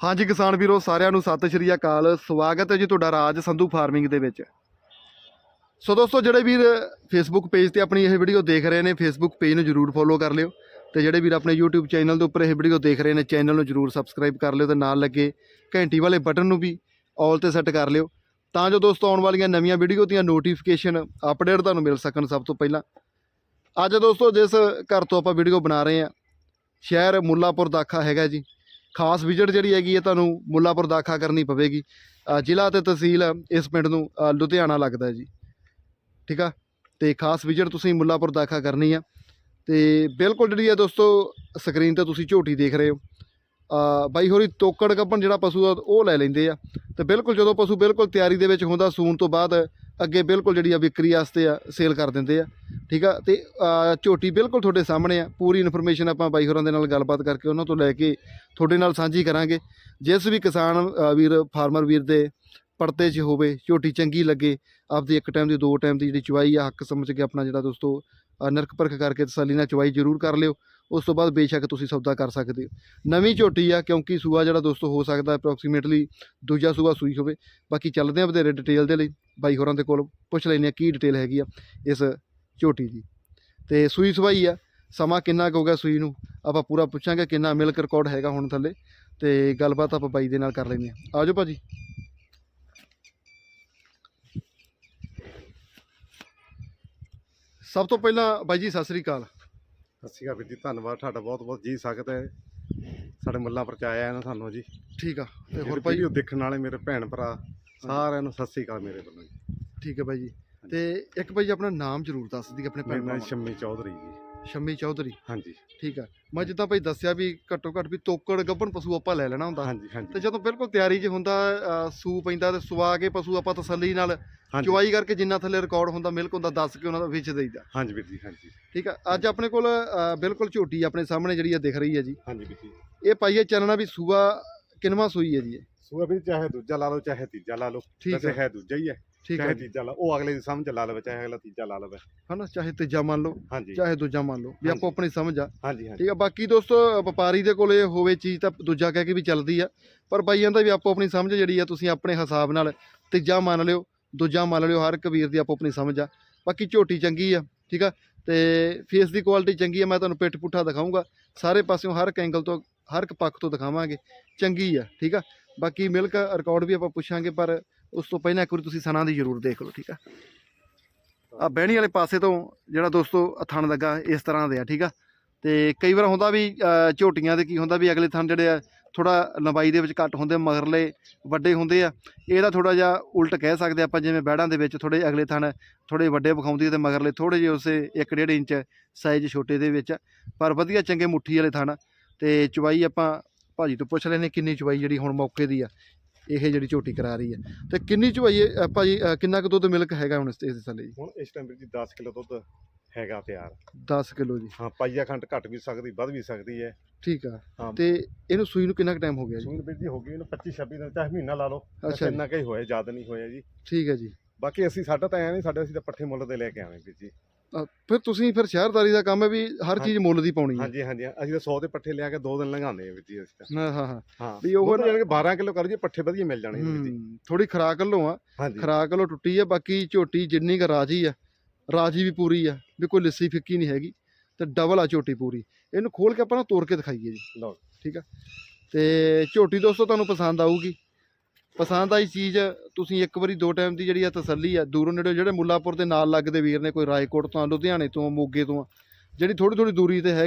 ਹਾਂਜੀ ਕਿਸਾਨ ਵੀਰੋ, ਸਾਰਿਆਂ ਨੂੰ ਸਤਿ ਸ਼੍ਰੀ ਅਕਾਲ। ਸਵਾਗਤ ਹੈ ਜੀ ਤੁਹਾਡਾ ਰਾਜ ਸੰਧੂ ਫਾਰਮਿੰਗ ਦੇ ਵਿੱਚ। ਸੋ ਦੋਸਤੋ, ਜਿਹੜੇ ਵੀਰ ਫੇਸਬੁੱਕ ਪੇਜ ਤੇ ਆਪਣੀ ਇਹ ਵੀਡੀਓ ਦੇਖ ਰਹੇ ਨੇ ਫੇਸਬੁੱਕ ਪੇਜ ਨੂੰ ਜਰੂਰ ਫੋਲੋ ਕਰ ਲਿਓ ਤੇ ਜਿਹੜੇ ਵੀਰ ਆਪਣੇ YouTube ਚੈਨਲ ਦੇ ਉੱਪਰ ਇਹ ਵੀਡੀਓ ਦੇਖ ਰਹੇ ਨੇ ਚੈਨਲ ਨੂੰ ਜਰੂਰ ਸਬਸਕ੍ਰਾਈਬ ਕਰ ਲਿਓ ਤੇ ਨਾਲ ਲੱਗੇ ਘੰਟੀ ਵਾਲੇ ਬਟਨ ਨੂੰ ਵੀ ਆਲ ਤੇ ਸੈੱਟ ਕਰ ਲਿਓ। ਤਾਂ ਜੋ ਦੋਸਤੋ, ਆਉਣ ਵਾਲੀਆਂ ਨਵੀਆਂ ਵੀਡੀਓ ਦੀਆਂ ਨੋਟੀਫਿਕੇਸ਼ਨ ਅਪਡੇਟ ਤੁਹਾਨੂੰ ਮਿਲ ਸਕਣ ਸਭ ਤੋਂ ਪਹਿਲਾਂ। ਅੱਜ ਦੋਸਤੋ, ਜਿਸ ਘਰ ਤੋਂ ਆਪਾਂ ਵੀਡੀਓ ਬਣਾ ਰਹੇ ਹਾਂ, ਸ਼ਹਿਰ ਮੁੱਲਾਪੁਰ ਦਾਖਾ ਹੈਗਾ ਜੀ। ਖਾਸ ਵਿਜ਼ਿਟ ਜਿਹੜੀ ਹੈਗੀ ਹੈ ਤੁਹਾਨੂੰ ਮੁੱਲਾਪੁਰ ਦਾਖਾ ਕਰਨੀ ਪਵੇਗੀ। ਜ਼ਿਲ੍ਹਾ ਤੇ ਤਹਿਸੀਲ ਇਸ ਪਿੰਡ ਨੂੰ ਲੁਧਿਆਣਾ ਲੱਗਦਾ ਜੀ। ਠੀਕ ਆ? ਤੇ ਖਾਸ ਵਿਜ਼ਿਟ ਤੁਸੀਂ ਮੁੱਲਾਪੁਰ ਦਾਖਾ ਕਰਨੀ ਆ। ਤੇ ਬਿਲਕੁਲ ਜਿਹੜੀ ਹੈ ਦੋਸਤੋ, ਸਕਰੀਨ ਤੇ ਤੁਸੀਂ ਝੋਟੀ ਦੇਖ ਰਹੇ ਹੋ। ਬਾਈ ਹੋਰੀ ਤੋਕੜ ਗੱਭਣ ਜਿਹੜਾ ਪਸ਼ੂ ਆ, ਉਹ ਲੈ ਲੈਂਦੇ ਆ। ਤੇ ਬਿਲਕੁਲ ਜਦੋਂ ਪਸ਼ੂ ਬਿਲਕੁਲ ਤਿਆਰੀ ਦੇ ਵਿੱਚ ਹੁੰਦਾ, ਸੂਣ ਤੋਂ ਬਾਅਦ ਅੱਗੇ ਬਿਲਕੁਲ ਜਿਹੜੀ ਆ ਵਿਕਰੀ ਵਾਸਤੇ ਆ ਸੇਲ ਕਰ ਦਿੰਦੇ ਆ। ਠੀਕ ਆ? ਤੇ ਝੋਟੀ ਬਿਲਕੁਲ ਤੁਹਾਡੇ ਸਾਹਮਣੇ ਆ। ਪੂਰੀ ਇਨਫੋਰਮੇਸ਼ਨ ਆਪਾਂ ਬਾਈ ਹੋਰਾਂ ਦੇ ਨਾਲ ਗੱਲਬਾਤ ਕਰਕੇ ਉਹਨਾਂ ਤੋਂ ਲੈ ਕੇ ਤੁਹਾਡੇ ਨਾਲ ਸਾਂਝੀ ਕਰਾਂਗੇ। ਜਿਸ ਵੀ ਕਿਸਾਨ ਵੀਰ ਫਾਰਮਰ ਵੀਰ ਦੇ ਪਰਤੇ 'ਚ ਹੋਵੇ, ਝੋਟੀ ਚੰਗੀ ਲੱਗੇ, ਆਪਦੀ ਇੱਕ ਟਾਈਮ ਦੀ, ਦੋ ਟਾਈਮ ਦੀ ਜਿਹੜੀ ਚੁਆਈ ਆ, ਹੱਕ ਸਮਝ ਕੇ ਆਪਣਾ ਜਿਹੜਾ ਦੋਸਤੋ ਨਰਕ ਪਰਖ ਕਰਕੇ ਤਸੱਲੀ ਨਾਲ ਚਵਾਈ ਜ਼ਰੂਰ ਕਰ ਲਿਓ। ਉਸ ਤੋਂ ਬਾਅਦ ਬੇਸ਼ੱਕ ਤੁਸੀਂ ਸੌਦਾ ਕਰ ਸਕਦੇ ਹੋ। ਨਵੀਂ ਝੋਟੀ ਆ, ਕਿਉਂਕਿ ਸੂਆ ਜਿਹੜਾ ਦੋਸਤੋ ਹੋ ਸਕਦਾ ਅਪਰੋਕਸੀਮੇਟਲੀ ਦੂਜਾ ਸੂਆ ਸੂਈ ਹੋਵੇ। ਬਾਕੀ ਚੱਲਦੇ ਆ ਵਧੇਰੇ ਡਿਟੇਲ ਦੇ ਲਈ। ਬਾਈ ਹੋਰਾਂ ਦੇ ਕੋਲ ਪੁੱਛ ਲੈਂਦੇ ਆ ਕੀ ਡਿਟੇਲ ਹੈਗੀ ਆ ਇਸ ਝੋਟੀ ਦੀ। ਤੇ ਸੂਈ ਸਵਾਈ ਆ। ਸਮਾਂ ਕਿੰਨਾ ਕੁ ਹੋ ਗਿਆ ਸੂਈ ਨੂੰ? ਆਪਾਂ ਪੂਰਾ ਪੁੱਛਾਂਗੇ ਕਿੰਨਾ ਮਿਲਕ ਰਿਕਾਰਡ ਹੈਗਾ ਹੁਣ ਥੱਲੇ। ਤੇ ਗੱਲਬਾਤ ਆਪਾਂ ਬਾਈ ਦੇ ਨਾਲ ਕਰ ਲੈਂਦੇ ਆ ਆਜੋ ਭਾਜੀ। ਸਭ ਤੋਂ ਪਹਿਲਾਂ ਬਾਈ ਜੀ ਸਤਿ ਸ੍ਰੀ ਅਕਾਲ। ਸਤਿ ਸ਼੍ਰੀ ਅਕਾਲ ਵੀਰ ਜੀ ਧੰਨਵਾਦ। ਤੁਹਾਡਾ ਬਹੁਤ ਬਹੁਤ ਜੀ ਸਕਦਾ ਹੈ। ਸਾਡੇ ਮੁੱਲਾਂ ਪਰ ਆਇਆ ਨਾ ਸਾਨੂੰ ਜੀ। ਠੀਕ ਆ ਤੇ ਹੋਰ ਭਾਈ ਵੀਡੀਓ ਦੇਖਣ ਵਾਲੇ ਮੇਰੇ ਭੈਣ ਭਰਾ ਸਾਰਿਆਂ ਨੂੰ ਸਤਿ ਸ਼੍ਰੀ ਅਕਾਲ ਮੇਰੇ ਵੱਲੋਂ ਜੀ। ਠੀਕ ਹੈ ਬਾਈ ਜੀ। ਤੇ ਇੱਕ ਬਾਈ ਆਪਣਾ ਨਾਮ ਜ਼ਰੂਰ ਦੱਸ ਦੀ ਆਪਣੇ ਮੇਰਾ ਭੈਣ ਨਾਮ ਭਰਾਵਾਂ ਸ਼ੰਮੀ ਚੌਧਰੀ ਜੀ। ਸ਼ੰਮੀ ਚੌਧਰੀ? ਹਾਂਜੀ। ਠੀਕ ਆ। ਮੈਂ ਜਿੱਦਾਂ ਭਾਈ ਦੱਸਿਆ ਵੀ ਘੱਟੋ ਘੱਟ ਵੀ ਤੋਕੜ ਗੱਭਣ ਪਸ਼ੂ ਆਪਾਂ ਲੈ ਲੈਣਾ ਹੁੰਦਾ। ਹਾਂਜੀ ਤੇ ਜਦੋਂ ਬਿਲਕੁਲ ਤਿਆਰੀ 'ਚ ਹੁੰਦਾ ਅ, ਸੂ ਪੈਂਦਾ ਤੇ ਸੁਆ ਕੇ ਪਸ਼ੂ ਆਪਾਂ ਤਸੱਲੀ ਨਾਲ ਹਾਂਜੀ। ਚੁਆਈ ਕਰਕੇ ਜਿੰਨਾ ਥੱਲੇ ਰਿਕਾਰਡ ਹੁੰਦਾ ਮਿਲਕ ਹੁੰਦਾ ਦੱਸ ਕੇ ਉਹਨਾਂ ਦਾ ਵੇਚ ਦੇਈਦਾ। ਹਾਂਜੀ ਵੀਰ ਜੀ ਹਾਂਜੀ। ਠੀਕ ਆ। ਅੱਜ ਆਪਣੇ ਕੋਲ ਅ, ਬਿਲਕੁਲ ਝੋਟੀ ਆਪਣੇ ਸਾਹਮਣੇ ਜਿਹੜੀ ਆ ਦਿਖ ਰਹੀ ਹੈ ਜੀ। ਹਾਂਜੀ ਵੀਰ ਜੀ। ਇਹ ਪਾਈਏ ਚੱਲਣਾ ਵੀ ਸੂਆ ਕਿਨਵਾ ਸੂਈ ਹੈ ਜੀ ਇਹ? ਸੂਆ ਵੀਰ ਚਾਹੇ ਦੂਜਾ ਲਾ ਲਓ ਚਾਹੇ ਤੀਜਾ ਲਾ ਲਓ। ਠੀਕ ਵੈਸੇ ਹੈ ਹੈ ਦੂਜਾ ਹੀ ਹੈ। ਠੀਕ ਹੈ ਚਾਹੇ ਜੀ ਤੀਜਾ ਲਾ ਉਹ ਅਗਲੇ ਦੀ ਸਮਝ ਲਾ ਲਵੇ ਚਾਹੇ ਅਗਲਾ ਤੀਜਾ ਲਾ ਲਵੇ। ਹਨਾ ਚਾਹੇ ਤੀਜਾ ਮੰਨ ਲਓ ਹਾਂਜੀ। ਚਾਹੇ ਦੂਜਾ ਮੰਨ ਲਓ ਵੀ ਆਪੋ। ਆਪਣੀ ਸਮਝ ਆ। ਹਾਂਜੀ ਹਾਂਜੀ। ਠੀਕ ਆ ਬਾਕੀ ਦੋਸਤੋ ਵਪਾਰੀ ਦੇ ਕੋਲੇ ਹੋਵੇ ਚੀਜ਼ ਤਾਂ ਦੂਜਾ ਕਹਿ ਕੇ ਵੀ ਚੱਲਦੀ ਆ। ਪਰ ਬਾਈਆਂ ਦਾ ਵੀ ਆਪੋ ਆਪਣੀ ਸਮਝ ਜਿਹੜੀ ਆ ਤੁਸੀਂ ਆਪਣੇ ਹਿਸਾਬ ਨਾਲ ਤੀਜਾ ਮੰਨ ਲਿਓ ਦੂਜਾ ਮੰਨ ਲਿਓ ਹਰ ਇੱਕ ਵੀਰ ਦੀ ਆਪੋ ਆਪਣੀ ਸਮਝ ਆ। ਬਾਕੀ ਝੋਟੀ ਚੰਗੀ ਆ ਠੀਕ ਆ ਤੇ ਫੇਸ ਦੀ ਕੁਆਲਿਟੀ ਚੰਗੀ ਆ ਮੈਂ ਤੁਹਾਨੂੰ ਪਿੱਠ ਪੁੱਠਾ ਦਿਖਾਉਂਗਾ ਸਾਰੇ ਪਾਸਿਓਂ ਹਰ ਇੱਕ ਐਂਗਲ ਤੋਂ ਹਰ ਇੱਕ ਪੱਖ ਤੋਂ ਦਿਖਾਵਾਂਗੇ। ਚੰਗੀ ਆ ਠੀਕ ਆ। ਬਾਕੀ ਮਿਲਕ ਰਿਕਾਰਡ ਵੀ ਆਪਾਂ ਪੁੱਛਾਂਗੇ ਪਰ ਉਸ ਤੋਂ ਪਹਿਲਾਂ ਇੱਕ ਵਾਰੀ ਤੁਸੀਂ ਸਨਾਂ ਦੀ ਜ਼ਰੂਰ ਦੇਖ ਲਓ, ਠੀਕ ਆ? ਆ ਬਹਿਣੀ ਵਾਲੇ ਪਾਸੇ ਤੋਂ ਜਿਹੜਾ ਦੋਸਤੋ ਥਣ ਲੱਗਾ, ਇਸ ਤਰ੍ਹਾਂ ਦੇ ਆ, ਠੀਕ ਆ? ਤੇ ਕਈ ਵਾਰ ਹੁੰਦਾ ਵੀ ਝੋਟੀਆਂ ਦੇ ਕੀ ਹੁੰਦਾ ਵੀ ਅਗਲੇ ਥਣ ਜਿਹੜੇ ਆ ਥੋੜਾ ਲੰਬਾਈ ਦੇ ਵਿੱਚ ਘੱਟ ਹੁੰਦੇ, ਮਗਰਲੇ ਵੱਡੇ ਹੁੰਦੇ ਆ। ਇਹਦਾ ਥੋੜਾ ਜਿਹਾ ਉਲਟ ਕਹਿ ਸਕਦੇ ਆਪਾਂ, ਜਿਵੇਂ ਬੈੜਾਂ ਦੇ ਵਿੱਚ ਥੋੜੇ ਅਗਲੇ ਥਣ ਥੋੜੇ ਵੱਡੇ ਵਿਖਾਉਂਦੀ ਆ ਤੇ ਮਗਰਲੇ ਥੋੜੇ ਜਿਹੇ ਉਸੇ 1.5 ਇੰਚ ਸਾਈਜ਼ ਛੋਟੇ ਦੇ ਵਿੱਚ। ਪਰ ਵਧੀਆ ਚੰਗੇ ਮੁੱਠੀ ਵਾਲੇ ਥਣ। ਤੇ ਚਵਾਈ ਆਪਾਂ ਭਾਜੀ ਤੋਂ ਪੁੱਛ ਲੈਨੇ ਕਿੰਨੀ ਚਵਾਈ ਜਿਹੜੀ ਹੁਣ ਮੌਕੇ ਦੀ ਆ। ਇਹ ਜਿਹੜੀ ਝੋਟੀ ਕਰਾ ਰਹੀ ਆ ਤੇ ਕਿੰਨੀ ਚਵਾਈ ਇਹ, ਅ, ਭਾਜੀ ਕਿੰਨਾ ਕੁ ਦੁੱਧ ਮਿਲਕ ਹੈਗਾ ਹੁਣ ਇਸ ਇਸ ਥੱਲੇ ਜੀ ਹੁਣ ਇਸ ਟਾਈਮ ਜੀ 10 ਕਿਲੋ ਦੁੱਧ ਹੈਗਾ ਤਿਆਰ। 10 ਕਿਲੋ ਜੀ। ਹਾਂ ਪਾਈਆ ਖੰਡ ਘਟ ਵੀ ਸਕਦੀ ਵੱਧ ਵੀ ਸਕਦੀ ਹੈ। ਠੀਕ ਆ। ਹਾਂ। ਤੇ ਇਹਨੂੰ ਸੂਈ ਨੂੰ ਕਿੰਨਾ ਕੁ ਟਾਈਮ ਹੋ ਗਿਆ ਜੀ? ਸੂਨ ਵੀਰ ਜੀ ਹੋ ਗਈ ਇਹਨੂੰ 25 26 ਦਿਨ ਚਾਹੇ ਮਹੀਨਾ ਲਾ ਲਓ। ਅੱਛਾ ਇੰਨਾ ਕਈ ਹੋਇਆ ਜ਼ਿਆਦਾ ਨਹੀਂ ਹੋਇਆ ਜੀ। ਠੀਕ ਹੈ ਜੀ। ਬਾਕੀ ਅਸੀਂ ਸਾਡਾ ਤਾਂ ਐ ਨਹੀਂ ਸਾਡੇ ਅਸੀਂ ਤਾਂ ਪੱਠੇ ਮੁੱਲ ਦੇ ਲੈ ਕੇ ਆਵੇਂ ਵੀਰ ਜੀ। ਫਿਰ ਤੁਸੀਂ ਫਿਰ ਸ਼ਹਿਰਦਾਰੀ ਦਾ ਕੰਮ ਹੈ ਵੀ ਹਰ ਚੀਜ਼ ਮੁੱਲ ਦੀ ਪਾਉਣੀ ਹੈ। ਹਾਂਜੀ ਹਾਂਜੀ ਅਸੀਂ ਤਾਂ 100 ਦੇ ਪੱਠੇ ਲਿਆ ਕੇ 2 ਦਿਨ ਲੰਘਾਉਂਦੇ ਆ ਵੀਰ ਜੀ ਅਸੀਂ ਤਾਂ। ਹਾਂ ਹਾਂ ਹਾਂ। ਹਾਂ। ਵੀ ਉਹ ਜਾਨ ਕਿ 12 ਕਿਲੋ ਕਰ ਜੀ ਪੱਠੇ ਵਧੀਆ ਮਿਲ ਜਾਣੇ ਵੀਰ ਜੀ ਹੂੰ, ਥੋੜੀ ਖਰਾਕ ਵੱਲੋਂ ਆ। ਖਰਾਕ ਵੱਲੋਂ ਟੁੱਟੀ ਆ ਬਾਕੀ ਝੋਟੀ ਜਿੰਨੀ ਕੁ ਰਾਜੀ ਆ ਰਾਜੀ ਵੀ ਪੂਰੀ ਆ ਵੀ ਕੋਈ ਲਿੱਸੀ ਫਿੱਕੀ ਨਹੀਂ ਹੈਗੀ ਤੇ ਡਬਲ ਆ ਝੋਟੀ ਪੂਰੀ। ਇਹਨੂੰ ਖੋਲ ਕੇ ਆਪਾਂ ਨਾ ਤੋੜ ਕੇ ਦਿਖਾਈਏ ਜੀ। ਲਓ। ਤੇ ਝੋਟੀ ਦੋਸਤੋ ਤੁਹਾਨੂੰ ਪਸੰਦ ਆਊਗੀ। ਪਸੰਦ ਆਈ ਚੀਜ਼ ਤੁਸੀਂ ਇੱਕ ਵਾਰੀ ਦੋ ਟਾਈਮ ਦੀ ਜਿਹੜੀ ਆ ਤਸੱਲੀ ਆ ਦੂਰੋਂ ਨੇੜੇ ਜਿਹੜੇ ਮੁੱਲਾਪੁਰ ਦੇ ਨਾਲ ਲੱਗਦੇ ਵੀਰ ਨੇ ਕੋਈ ਰਾਏਕੋਟ ਤੋਂ ਲੁਧਿਆਣੇ ਤੋਂ ਮੋਗੇ ਤੋਂ ਆ, ਜਿਹੜੀ ਥੋੜੀ ਥੋੜੀ ਦੂਰੀ ਤੇ ਹੈ।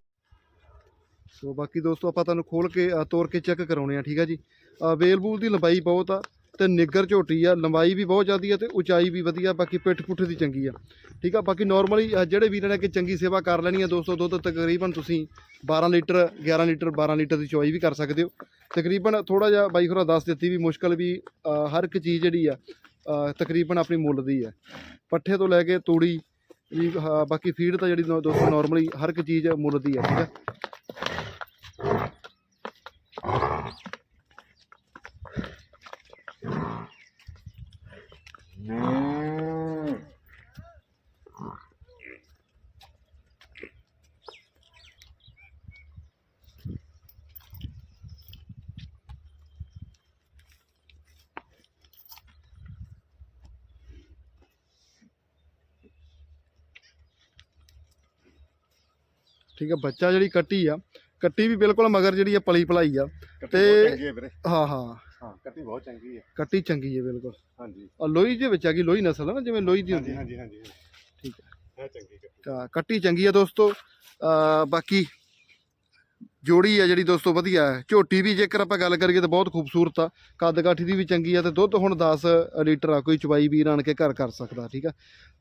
ਸੋ ਬਾਕੀ ਦੋਸਤੋ ਆਪਾਂ ਤੁਹਾਨੂੰ ਖੋਲ ਕੇ ਅ, ਤੋੜ ਕੇ ਚੈੱਕ ਕਰਾਉਣੇ ਆ ਠੀਕ ਆ ਜੀ? ਅ, ਦੀ ਲੰਬਾਈ ਬਹੁਤ ਆ ਤੇ ਨਿੱਗਰ ਝੋਟੀ ਆ, ਲੰਬਾਈ ਵੀ ਬਹੁਤ ਜ਼ਿਆਦੀ ਆ ਤੇ ਉਚਾਈ ਵੀ ਵਧੀਆ, ਬਾਕੀ ਪਿੱਠ ਪੁੱਠ ਦੀ ਚੰਗੀ ਆ। ਠੀਕ ਆ, ਬਾਕੀ ਨਾਰਮਲੀ ਜਿਹੜੇ ਵੀਰਾਂ ਨੇ ਕਿ ਚੰਗੀ ਸੇਵਾ ਕਰ ਲੈਣੀ ਆ ਦੋਸਤੋ ਦੁੱਧ ਤਕਰੀਬਨ ਤੁਸੀਂ 12 ਲੀਟਰ 11 ਲੀਟਰ 12 ਲੀਟਰ ਦੀ ਚੋਈ ਵੀ ਕਰ ਸਕਦੇ ਹੋ। ਤਕਰੀਬਨ ਥੋੜਾ ਜਿਹਾ ਬਾਈ ਹੋਰਾਂ ਦੱਸ ਦਿੱਤੀ ਵੀ ਮੁਸ਼ਕਲ ਵੀ ਹਰ ਇੱਕ ਚੀਜ਼ ਜਿਹੜੀ ਆ ਤਕਰੀਬਨ ਆਪਣੀ ਮੁੱਲ ਦੀ ਆ। ਪੱਠੇ ਤੋਂ ਲੈ ਕੇ ਤੂੜੀ, ਵੀ ਬਾਕੀ ਫੀਡ ਤਾਂ ਜਿਹੜੀ ਦੋਸਤੋ ਨਾਰਮਲੀ ਹਰ ਇੱਕ ਚੀਜ਼ ਮੁੱਲ ਦੀ ਆ, ਠੀਕ ਆ। ਠੀਕ ਹੈ ਬੱਚਾ ਜਿਹੜੀ ਕੱਟੀ ਆ ਕੱਟੀ ਵੀ ਬਿਲਕੁਲ ਮਗਰ ਜਿਹੜੀ ਆ ਪਲੀ ਭਲਾਈ ਆ। ਤੇ- ਹੈ ਹਾਂ। ਕੱਟੀ ਬਹੁਤ ਚੰਗੀ ਹੈ ਕੱਟੀ ਚੰਗੀ ਹੈ ਬਿਲਕੁਲ। ਹਾਂਜੀ। ਆ ਲੋਹੀ ਦੇ ਵਿੱਚ ਆ ਗਈ ਲੋਹੀ ਨਸਲ ਨਾ ਜਿਵੇਂ ਲੋਹੀ ਦੀ ਹਾਂਜੀ ਹੁੰਦੀ ਹੈ ਹਾਂਜੀ ਹਾਂਜੀ ਠੀਕ ਹੈ ਚੰਗੀ ਕੱਟੀ। ਕੱਟੀ ਚੰਗੀ ਆ ਦੋਸਤੋ। ਬਾਕੀ ਜੋੜੀ ਆ ਜਿਹੜੀ ਦੋਸਤੋ ਵਧੀਆ ਹੈ। ਝੋਟੀ ਵੀ ਜੇਕਰ ਆਪਾਂ ਗੱਲ ਕਰੀਏ ਤਾਂ ਬਹੁਤ ਖੂਬਸੂਰਤ ਆ। ਕੱਦ ਕਾਠੀ ਦੀ ਵੀ ਚੰਗੀ ਆ ਤੇ ਦੁੱਧ ਹੁਣ 10 ਲੀਟਰ ਆ ਕੋਈ ਚਵਾਈ ਵੀਰ ਆਣ ਕੇ ਘਰ ਕਰ ਸਕਦਾ ਠੀਕ ਆ?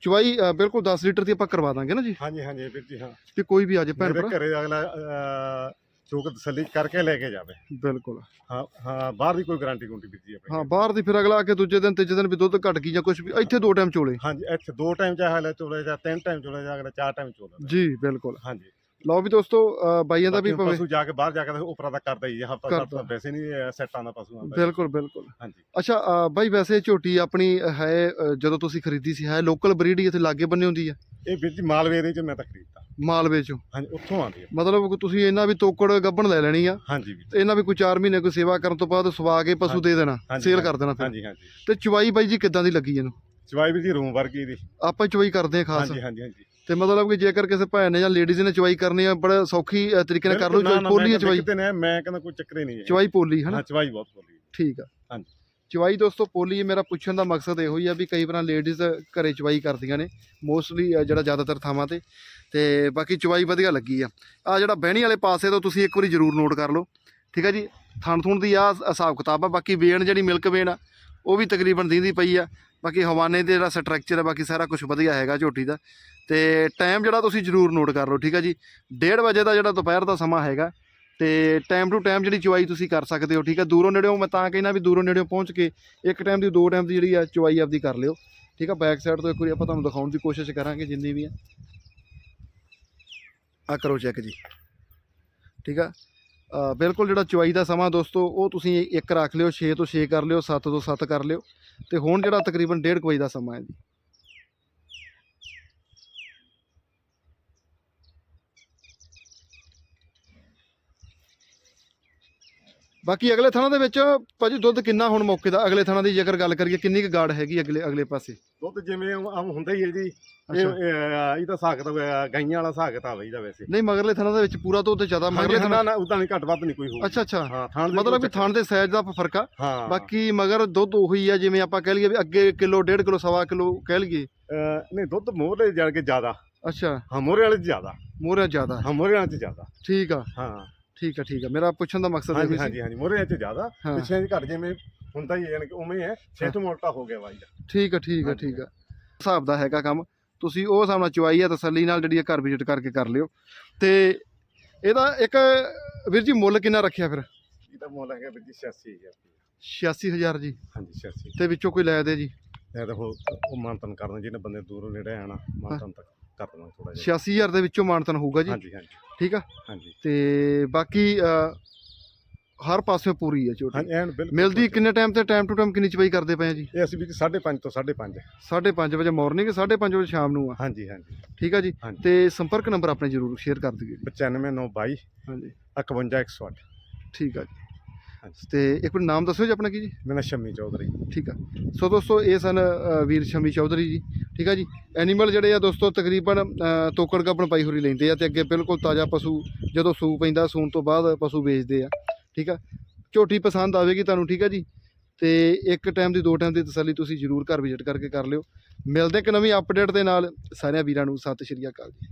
ਚਵਾਈ ਅ, ਬਿਲਕੁਲ 10 ਲੀਟਰ ਦੀ ਆਪਾਂ ਕਰਵਾ ਦਾਂਗੇ ਨਾ ਜੀ। ਹਾਂਜੀ ਹਾਂਜੀ ਵੀਰ ਜੀ ਹਾਂ। ਤੇ ਕੋਈ ਵੀ ਆ ਜੇ ਭੈਣ ਮੇਰੇ ਭਰਾ। ਘਰੇ ਅਗਲਾ ਅਹ, ਤਸੱਲੀ ਕਰਕੇ ਲੈ ਕੇ ਜਾਵੇ। ਬਿਲਕੁਲ। ਹਾਂ ਹਾਂ ਬਾਹਰ ਦੀ ਕੋਈ ਗਾਰੰਟੀ ਗੁੰਟੀ ਵੀਰ ਜੀ ਆਪਣੇ ਹਾਂ ਬਾਹਰ ਦੀ ਫਿਰ ਅਗਲਾ ਆ ਕੇ ਦੂਜੇ ਦਿਨ ਤੀਜੇ ਦਿਨ ਵੀ ਦੁੱਧ ਘਟ ਗਈ ਜਾਂ ਕੁਝ ਵੀ ਇੱਥੇ ਦੋ ਟਾਈਮ ਚੋਲੇ। ਹਾਂਜੀ ਇੱਥੇ ਦੋ ਟਾਈਮ ਚਾਹੇ ਲੈ ਚੋਲੇ ਜਾਂ ਤਿੰਨ ਟਾਈਮ ਚੋਲੇ ਜਾਂ ਅਗਲਾ ਚਾਰ ਟਾਈਮ ਚੋਲੇ। ਜੀ ਬਿਲਕੁਲ। ਹਾਂਜੀ। ਲਓ ਵੀ ਦੋਸਤੋ ਬਾਈਆਂ ਦਾ ਵੀ ਪਸ਼ੂ ਜਾ ਕੇ ਬਾਹਰ ਜਾ ਕੇ ਉਪਰਾ ਦਾ ਕਰਦਾ ਹੀ ਹੈ ਹਫਤਾ। ਹਫਤਾ ਵੈਸੇ ਨਹੀਂ ਸੈੱਟਾਂ ਦਾ ਪਸ਼ੂ ਆਉਂਦਾ ਬਿਲਕੁਲ ਬਿਲਕੁਲ। ਹਾਂਜੀ। ਅੱਛਾ ਬਾਈ ਵੈਸੇ ਝੋਟੀ ਆਪਣੀ ਹੈ ਜਦੋਂ ਤੁਸੀਂ ਖਰੀਦੀ ਸੀ ਹੈ ਲੋਕਲ ਬਰੀਡ ਹੀ ਇੱਥੇ ਲਾਗੇ ਬੰਨੇ ਹੁੰਦੀ ਆ ਇਹ ਵੀਰ ਜੀ ਮਾਲਵੇ ਦੇ ਚ ਮੈਂ ਤਾਂ ਖਰੀਦਤਾ। ਮਾਲਵੇ ਚੋਂ? ਹਾਂਜੀ ਉੱਥੋਂ ਆਉਂਦੀ ਹੈ। ਮਤਲਬ ਤੁਸੀਂ ਇਹਨਾਂ ਵੀ ਤੋਕੜ ਗੱਬਣ ਲੈ ਲੈਣੀ ਆ। ਹਾਂਜੀ ਵੀਰ ਤੇ ਇਹਨਾਂ ਵੀ ਕੋਈ 4 ਮਹੀਨੇ ਕੋਈ ਸੇਵਾ ਕਰਨ ਤੋਂ ਬਾਅਦ ਸਵਾ ਕੇ ਪਸ਼ੂ ਦੇ ਦੇਣਾ ਸੇਲ ਕਰ ਦੇਣਾ ਫਿਰ। ਹਾਂਜੀ ਹਾਂਜੀ। ਤੇ ਚਵਾਈ ਬਾਈ ਜੀ ਕਿੱਦਾਂ ਦੀ ਲੱਗੀ ਇਹਨੂੰ? ਚਵਾਈ ਵੀਰ ਜੀ ਰੂਮ ਵਰਗੀ ਦੀ। ਆਪਾਂ ਹੀ ਚਵਾਈ ਕਰਦੇ ਆ ਖਾਸ। ਹਾਂਜੀ ਹਾਂਜੀ ਹਾਂਜੀ। ਤੇ ਮਤਲਬ ਕਿ ਜੇਕਰ ਕਿਸੇ ਭੈਣ ਨੇ ਜਾਂ ਲੇਡੀਜ਼ ਨੇ ਚਵਾਈ ਕਰਨੀ ਆ ਬੜਾ ਸੌਖੀ ਤਰੀਕੇ ਨਾਲ ਕਰ ਲਓ ਨਾ, ਚਵਾਈ ਨਾ, ਪੋਲੀ ਹੈ ਚਵਾਈ। ਕਿਤੇ ਨੇ ਮੈਂ ਕਹਿੰਦਾ ਕੋਈ ਚੱਕਰ ਹੀ ਨਹੀਂ ਹੈ। ਚਵਾਈ ਪੋਲੀ ਹਾਂ ਚਵਾਈ ਬਹੁਤ ਬੋਲੀ ਠੀਕ ਆ। ਹਾਂਜੀ। ਚਵਾਈ ਦੋਸਤੋ ਪੋਲੀ ਮੇਰਾ ਪੁੱਛਣ ਦਾ ਮਕਸਦ ਇਹੋ ਹੀ ਆ ਵੀ ਕਈ ਵਾਰਾਂ ਲੇਡੀਜ਼ ਘਰੇ ਚਵਾਈ ਕਰਦੀਆਂ ਨੇ ਮੋਸਟਲੀ ਜਿਹੜਾ ਜ਼ਿਆਦਾਤਰ ਥਾਵਾਂ ਤੇ। ਤੇ ਬਾਕੀ ਚਵਾਈ ਵਧੀਆ ਲੱਗੀ ਆ। ਆ ਜਿਹੜਾ ਬਹਿਣੀ ਵਾਲੇ ਪਾਸੇ ਤੋਂ ਤੁਸੀਂ ਇੱਕ ਵਾਰੀ ਜ਼ਰੂਰ ਨੋਟ ਕਰ ਲਓ। ਠੀਕ ਆ ਜੀ? ਥਣ ਥੁਣ ਦੀ ਆ ਹਿਸਾਬ ਕਿਤਾਬ ਆ ਬਾਕੀ ਵੇਣ ਜਿਹੜੀ ਮਿਲਕ ਵੇਣ ਆ ਉਹ ਵੀ ਤਕਰੀਬਨ ਦੀਂਦੀ ਪਈ ਆ। ਬਾਕੀ ਹਵਾਨੇ ਦੇ ਜਿਹੜਾ ਸਟਰਕਚਰ ਹੈ, ਬਾਕੀ ਸਾਰਾ ਕੁਝ ਵਧੀਆ ਹੈਗਾ ਝੋਟੀ ਦਾ। ਤੇ ਟਾਈਮ ਜਿਹੜਾ ਤੁਸੀਂ ਜ਼ਰੂਰ ਨੋਟ ਕਰ ਲਓ, ਠੀਕ ਹੈ ਜੀ? 1:30 ਵਜੇ ਦਾ ਜਿਹੜਾ ਦੁਪਹਿਰ ਦਾ ਸਮਾਂ ਹੈਗਾ, ਤੇ ਟਾਈਮ ਟੂ ਟਾਈਮ ਜਿਹੜੀ ਚੁਆਈ ਤੁਸੀਂ ਕਰ ਸਕਦੇ ਹੋ, ਠੀਕ ਹੈ ਦੂਰੋਂ ਨੇੜਿਓਂ ਮੈਂ ਤਾਂ ਕਹਿੰਦਾ ਵੀ ਦੂਰੋਂ ਨੇੜਿਓਂ ਪਹੁੰਚ ਕੇ ਇੱਕ ਟਾਈਮ ਦੀ, ਦੋ ਟਾਈਮ ਦੀ ਜਿਹੜੀ ਆ ਚੁਆਈ ਆਪਦੀ ਕਰ ਲਿਓ, ਠੀਕ ਆ? ਬੈਕ ਸਾਈਡ ਤੋਂ ਇੱਕ ਵਾਰੀ ਆਪਾਂ ਤੁਹਾਨੂੰ ਦਿਖਾਉਣ ਦੀ ਕੋਸ਼ਿਸ਼ ਕਰਾਂਗੇ, ਜਿੰਨੀ ਵੀ ਆ। ਆ ਕਰੋ ਚੈੱਕ ਜੀ, ਠੀਕ ਆ? ਬਿਲਕੁਲ ਜਿਹੜਾ ਚੁਆਈ ਦਾ ਸਮਾਂ ਦੋਸਤੋ, ਉਹ ਤੁਸੀਂ ਇੱਕ ਰੱਖ ਲਿਓ 6 ਤੋਂ 6 ਕਰ ਲਿਓ 7 ਤੋਂ 7 ਕਰ ਲਿਓ। ਤੇ ਹੁਣ ਜਿਹੜਾ ਤਕਰੀਬਨ 1.5 ਵਜੇ ਦਾ ਸਮਾਂ ਹੈ ਜੀ। ਬਾਕੀ ਅਗਲੇ ਥਾਣਾ ਦੇ ਵਿੱਚ ਭਾਜੀ ਦੁੱਧ ਕਿੰਨਾ ਹੁਣ ਮੌਕੇ ਦਾ? ਅਗਲੇ ਥਾਣਾ ਦੀ ਜੇਕਰ ਗੱਲ ਕਰੀਏ ਕਿੰਨੀ ਕੁ ਗਾੜ ਹੈਗੀ ਅਗਲੇ ਅਗਲੇ ਪਾਸੇ? ਦੁੱਧ ਜਿਵੇਂ ਆਮ ਹੁੰਦਾ ਹੀ ਹੈ ਜੀ। ਇਹ ਇਹ- ਕਿਤਾਬ ਹੈ, ਗਾਈਆਂ ਵਾਲਾ ਹਿਸਾਬ ਕਿਤਾਬ ਹੈ ਇਹਦਾ ਵੈਸੇ। ਨਹੀਂ ਮਗਰਲੇ ਥਾਣਾ ਦੇ ਵਿੱਚ ਪੂਰਾ ਦੁੱਧ ਜ਼ਿਆਦਾ ਮਗਰਲੇ ਮਗਰ ਥਾਣਾ ਨਾ ਉਦਾਂ ਨਹੀਂ ਘੱਟ ਵੱਧ ਨਹੀਂ ਕੋਈ ਹੋਊ ਅੱਛਾ ਅੱਛਾ। ਹਾਂ ਦੇ ਮਤਲਬ ਵੀ ਥਾਣ ਦੇ ਸਾਈਜ਼ ਦਾ ਫ਼ਰਕ ਆ। ਬਾਕੀ ਮਗਰ ਦੁੱਧ ਉਹੀ ਆ ਜਿਵੇਂ ਆਪਾਂ ਕਹਿ ਲਈਏ ਵੀ ਅੱਗੇ ਕਿਲੋ ਡੇਢ ਕਿਲੋ ਸਵਾ ਕਿਲੋ ਕਹਿ ਲਈਏ। ਨਹੀਂ ਦੁੱਧ ਮੋਹਰੇ ਜੜ ਕੇ ਜ਼ਿਆਦਾ। ਅੱਛਾ। ਹਾਂ ਮੋਹਰੇ ਵਾਲੇ ਜ਼ਿਆਦਾ। ਮੋਹਰੇ ਜ਼ਿਆਦਾ। ਹਾਂ ਮੋਹਰੇ ਵਾਲੇ ਜ਼ਿਆਦਾ। ਠੀਕ ਆ। ਹਾਂ। ਠੀਕ ਆ ਠੀਕ ਆ ਮੇਰਾ ਪੁੱਛਣ ਦਾ ਮਕਸਦ ਇਹ ਹਾਂਜੀ ਸੀ। ਹਾਂਜੀ ਹਾਂਜੀ। ਮੋਹਰੇ 'ਚ ਜ਼ਿਆਦਾ। ਹਾਂ। ਪਿੱਛੇ ਘੱਟ ਜਿਵੇਂ ਹੁੰਦਾ ਹੀ ਹੈ ਯਾਨੀ ਕਿ ਉਵੇਂ ਹੀ ਹੈ। ਛੇਤ ਮੋਟਾ ਹੋ ਗਿਆ ਬਾਈ ਦਾ। ਠੀਕ ਆ ਠੀਕ ਹਾਂਜੀ, ਠੀਕ ਆ ਹਿਸਾਬ ਦਾ ਹੈਗਾ ਕੰਮ। ਤੁਸੀਂ ਉਹ ਹਿਸਾਬ ਨਾਲ ਚਵਾਈ ਆ ਤਸੱਲੀ ਨਾਲ ਜਿਹੜੀ ਆ ਘਰ ਵਿਜ਼ਿਟ ਕਰਕੇ ਕਰ ਲਿਓ। ਤੇ ਇਹਦਾ ਇੱਕ ਵੀਰ ਜੀ ਮੁੱਲ ਕਿੰਨਾ ਰੱਖਿਆ ਫਿਰ? ਇਹਦਾ ਮੁੱਲ ਹੈਗਾ ਵੀਰ ਜੀ 86000 ਰੁਪਏ 86000 ਜੀ। ਹਾਂਜੀ 86 ਤੇ ਵਿੱਚੋਂ ਕੋਈ ਲੈ ਦੇ ਜੀ? ਇਹ ਤਾਂ ਉਹ ਉਹ ਮਾਨਤਨ ਕਰਨ ਜਿਹਨੇ ਬੰਦੇ ਦੂਰੋਂ ਨੇੜੇ ਆਣਾ ਮਾਨਤਨ ਤੱਕ। ਕਰ ਦੇਣਾ ਥੋੜਾ ਜਿਹਾ। 86000 ਦੇ ਵਿੱਚੋਂ ਮਾਨਤਨ ਹੋਊਗਾ ਜੀ। ਹਾਂਜੀ ਹਾਂਜੀ। ਠੀਕ ਆ? ਹਾਂਜੀ। ਤੇ ਬਾਕੀ ਅ, ਹਰ ਪਾਸੇ ਪੂਰੀ ਹੈ ਝੋਟੀ ਹਾਂਜੀ ਐਨ ਬਿਲਕੁਲ ਮਿਲਦੀ ਕਿੰਨੇ ਟਾਈਮ ਤੇ ਟਾਈਮ ਟੂ ਟਾਈਮ ਕਿੰਨੀ ਚਵਾਈ ਕਰਦੇ ਪਏ ਆ ਜੀ? ਇਹ ਅਸੀਂ ਵੀ 5:30 ਤੋਂ 5:30 5:30 ਵਜੇ ਮਾਰਨਿੰਗ 5:30 ਵਜੇ ਸ਼ਾਮ ਨੂੰ ਆ। ਹਾਂਜੀ ਹਾਂਜੀ। ਠੀਕ ਆ ਜੀ? ਹਾਂਜੀ। ਤੇ ਸੰਪਰਕ ਨੰਬਰ ਆਪਣੇ ਜਰੂਰ ਸ਼ੇਅਰ ਕਰ ਦਿਓ ਜੀ। 95922 ਹਾਂਜੀ। 51108 ਠੀਕ ਆ ਜੀ। ਤੇ ਇੱਕ ਵਾਰ ਨਾਮ ਦੱਸਿਓ ਜੀ ਆਪਣਾ ਕੀ ਜੀ? ਮੇਰਾ ਸ਼ਮੀ ਚੌਧਰੀ। ਠੀਕ ਆ। ਸੋ ਦੋਸਤੋ ਇਹ ਸਨ ਅ, ਵੀਰ ਸ਼ਮੀ ਚੌਧਰੀ ਜੀ। ਠੀਕ ਆ ਜੀ? ਐਨੀਮਲ ਜਿਹੜੇ ਆ ਦੋਸਤੋ ਤਕਰੀਬਨ ਅ, ਤੋਕੜ ਗੱਬਣ ਪਾਈ ਹੋਰੀ ਲੈਂਦੇ ਆ ਤੇ ਅੱਗੇ ਬਿਲਕੁਲ ਤਾਜ਼ਾ ਪਸ਼ੂ ਜਦੋਂ ਸੂ ਪੈਂਦਾ ਸੂਣ ਤੋਂ ਬਾਅਦ ਪਸ਼ੂ ਵੇਚਦੇ ਆ। ਠੀਕ ਆ? ਝੋਟੀ ਪਸੰਦ ਆਵੇਗੀ ਤੁਹਾਨੂੰ ਠੀਕ ਆ ਜੀ? ਤੇ ਇੱਕ ਟਾਈਮ ਦੀ ਦੋ ਟਾਈਮ ਦੀ ਤਸੱਲੀ ਤੁਸੀਂ ਜਰੂਰ ਘਰ ਵਿਜ਼ਿਟ ਕਰਕੇ ਕਰ ਲਿਓ। ਮਿਲਦੇ ਇੱਕ ਨਵੀਂ ਅਪਡੇਟ ਦੇ ਨਾਲ। ਸਾਰਿਆਂ ਵੀਰਾਂ ਨੂੰ ਸਤਿ ਸ਼੍ਰੀ ਅਕਾਲ ਜੀ।